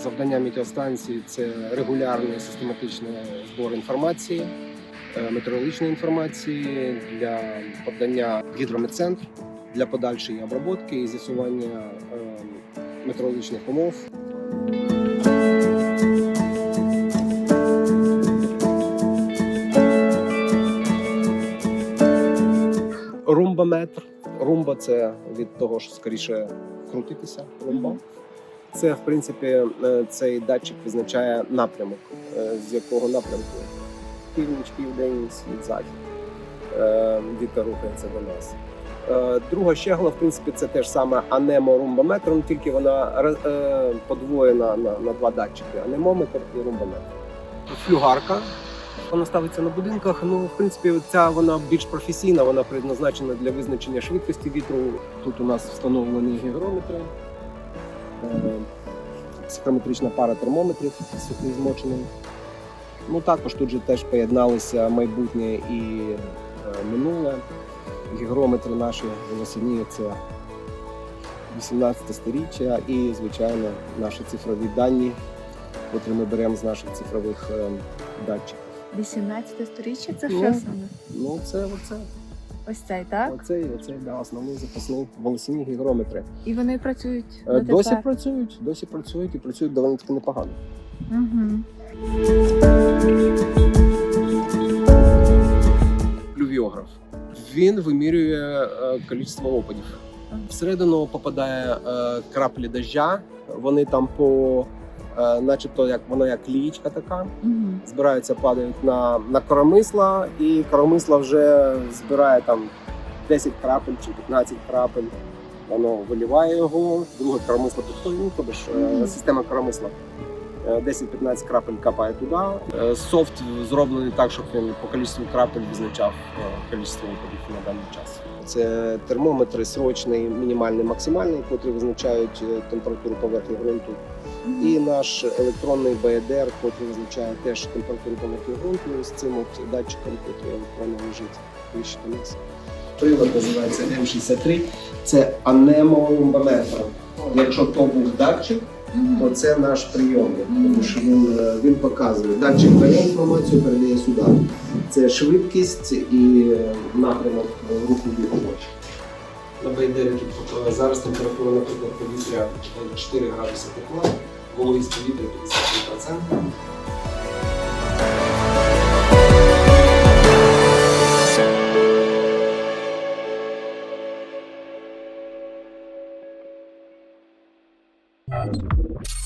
Завдання метеостанції це регулярний систематичний збор інформації, е, метеорологічної інформації для подання в гідрометцентр для подальшої обробки і з'ясування е, метеорологічних умов. Румбометр. Румба це від того, що скоріше крутитися. Румба. Це, в принципі, е, цей датчик визначає напрямок, е, з якого напрямку північ, південь, схід, захід. Е, Вітер рухається до нас. Друга щегла, в принципі, це теж саме анеморумбометр, ну, тільки вона подвоєна на, на два датчики: анемометр і румбометр. Флюгарка. Вона ставиться на будинках. Ну, в принципі, ця вона більш професійна, вона предназначена для визначення швидкості вітру. Тут у нас встановлені гігрометри, е, психрометрична пара термометрів сухий змочений. Ну також тут же теж поєдналися майбутнє і е, минуле. Гігрометри наші волосяні це 18 сторіччя і, звичайно, наші цифрові дані, які ми беремо з наших цифрових е, датчиків. 18 сторіччя це Ну. що саме? Ну, це оце. Ось цей, так? Оцей, оцей да, основний запасний волосяні гігрометри. І вони працюють Е, дотепер? Досі працюють, досі працюють і працюють доволі таки непогано. Угу. Плювіограф. Він вимірює е, кількість опадів. Всередину попадає е, краплі дождя. Вони там по, начебто, як воно як лієчка така. Угу. Збираються, падають на, на коромисла, і коромисла вже збирає там 10 крапель чи 15 крапель. Воно виліває його, друге коромисло підходить, ну, тобто ж е, Мгм. система коромисла. Е, 10-15 крапель капає туди. Е, Софт зроблений так, щоб він по кількості крапель визначав е, кількість опадів на даний час. Це термометри срочний, мінімальний, максимальний, котрі визначають е, температуру поверхні ґрунту. І наш електронний БЕДР, який визначає теж температуру поверхні ґрунту з цим от датчиком, який електронно лежить вище до нас. Прилад називається М63. Це анеморумбометр. Якщо то був датчик, то це наш прийомник, тому що він, е, він показує. Датчик бере інформацію, передає сюди. Це швидкість і е, напрямок руху вітру. На Байдері е, зараз температура, наприклад, повітря е, 4 градуси тепла, było ich zdjęte 50%. Thank